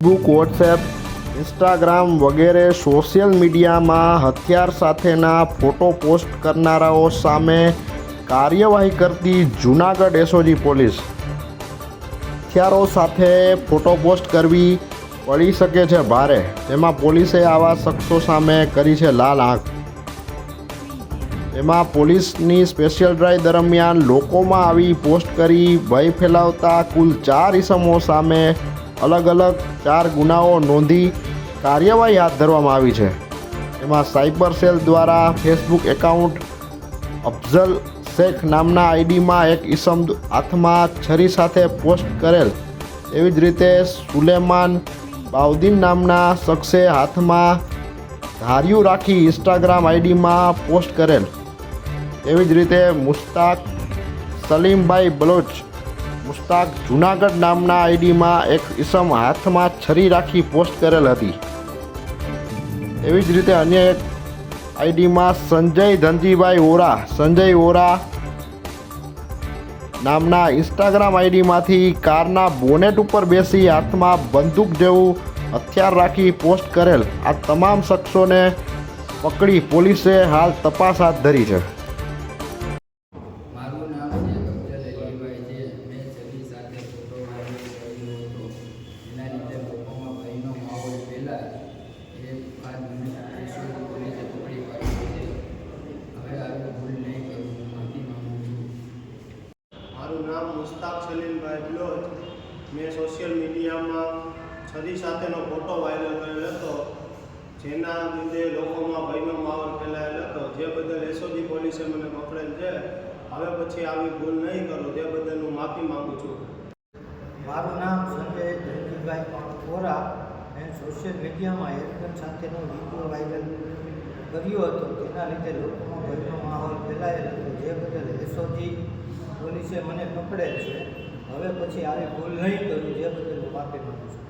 Facebook, WhatsApp, Instagram વગેરે social મીડિયામાં હથિયાર સાથેના ફોટો પોસ્ટ કરનારાઓ સામે કાર્યવાહી કરતી જૂનાગઢ એસઓજી પોલીસ. હથિયારો સાથે ફોટો પોસ્ટ કરવી પડી શકે છે ભારે. તેમાં પોલીસે આવા શખ્સો સામે કરી છે લાલ આંખ. એમાં પોલીસની સ્પેશિયલ ડ્રાઈવ દરમિયાન લોકોમાં આવી પોસ્ટ કરી ભય ફેલાવતા કુલ ચાર ઇસમો સામે અલગ અલગ ચાર ગુનાઓ નોંધી કાર્યવાહી હાથ ધરવામાં આવી છે. એમાં સાયબર સેલ દ્વારા ફેસબુક એકાઉન્ટ અફઝલ શેખ નામના આઈડીમાં એક ઈસમ હાથમાં છરી સાથે પોસ્ટ કરેલ. એવી જ રીતે સુલેમાન બાઉદ્દીન નામના શખ્સે હાથમાં ધાર્યું રાખી ઇન્સ્ટાગ્રામ આઈડીમાં પોસ્ટ કરેલ. એવી જ રીતે મુસ્તાક સલીમભાઈ બલોચ મુસ્તાક જુનાગઢ નામના આઈડીમાં એક ઈસમ હાથમાં છરી રાખી પોસ્ટ કરેલ હતી. એવી જ રીતે અન્ય એક આઈડીમાં સંજય ધનજીભાઈ ઓરા, સંજય ઓરા નામના ઇન્સ્ટાગ્રામ આઈડીમાંથી કારના બોનેટ ઉપર બેસી હાથમાં બંદૂક જેવું હથિયાર રાખી પોસ્ટ કરેલ. આ તમામ શખ્સોને પકડી પોલીસે હાલ તપાસ હાથ ધરી છે. મારું નામ મુસ્તાક સલીમભાઈ બલોચ. મેં સોશિયલ મીડિયામાં છરી સાથેનો ફોટો વાયરલ કરેલ હતો, જેના લીધે લોકોમાં ભયનો માહોલ ફેલાયેલ હતો. જે બદલ એસઓજી પોલીસે મને પકડેલ છે. હવે પછી આવી ભૂલ નહીં કરું, તે બદલ હું માફી માગું છું. મારું નામ સંજય ધનજીભાઈ કોરા મેં સોશિયલ મીડિયામાં એરગન સાથેનો વીડિયો વાયરલ કર્યો હતો. તેના લીધે લોકોમાં ભયનો માહોલ ફેલાયેલ હતો. જે બદલ એસઓજી પોલીસે મને પકડેલ છે. હવે પછી આવી ભૂલ નહીં કરું, જે બદલ હું માફી માગું છું.